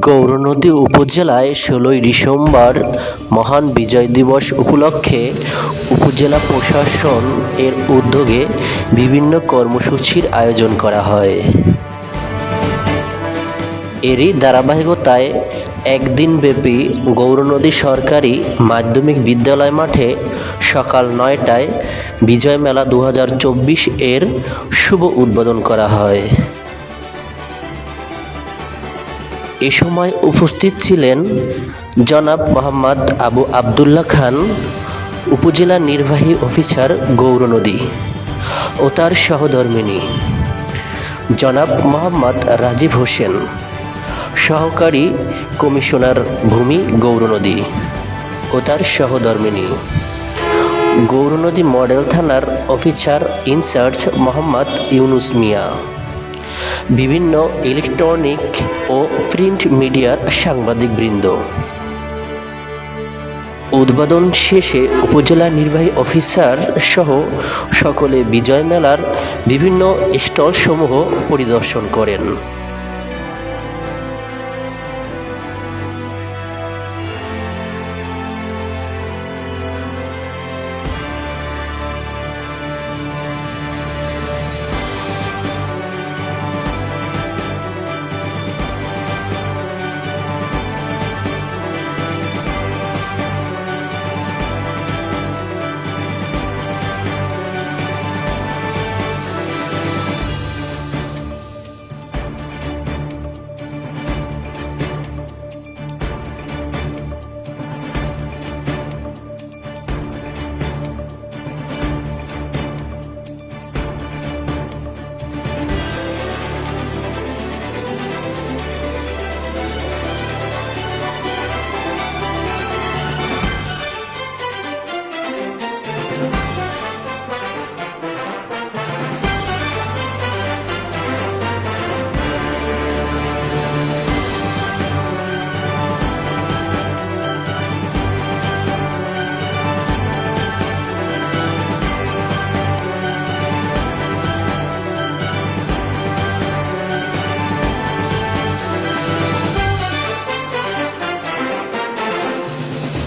গৌরনদী উপজেলায় ষোলোই ডিসেম্বর মহান বিজয় দিবস উপলক্ষে উপজেলা প্রশাসন এর উদ্যোগে বিভিন্ন কর্মসূচির আয়োজন করা হয়। এরই ধারাবাহিকতায় একদিনব্যাপী গৌরনদী সরকারি মাধ্যমিক বিদ্যালয় মাঠে সকাল নয়টায় বিজয় মেলা দু হাজার চব্বিশ এর শুভ উদ্বোধন করা হয়। এ সময় উপস্থিত ছিলেন জনাব মোহাম্মদ আবু আবদুল্লাহ খান, উপজেলা নির্বাহী অফিসার গৌরনদী ও তার সহধর্মিনী। জনাব মোহাম্মদ রাজীব হোসেন, সহকারী কমিশনার ভূমি গৌরনদী ও তার সহধর্মিনী। গৌরনদী মডেল থানার officer in charge Mohammad Yunus Mia. বিভিন্ন ইলেকট্রনিক ও প্রিন্ট মিডিয়ার সাংবাদিকবৃন্দ। উদ্বোধন শেষে উপজেলা নির্বাহী অফিসার সহ সকলে বিজয় মেলার বিভিন্ন স্টলসমূহ পরিদর্শন করেন।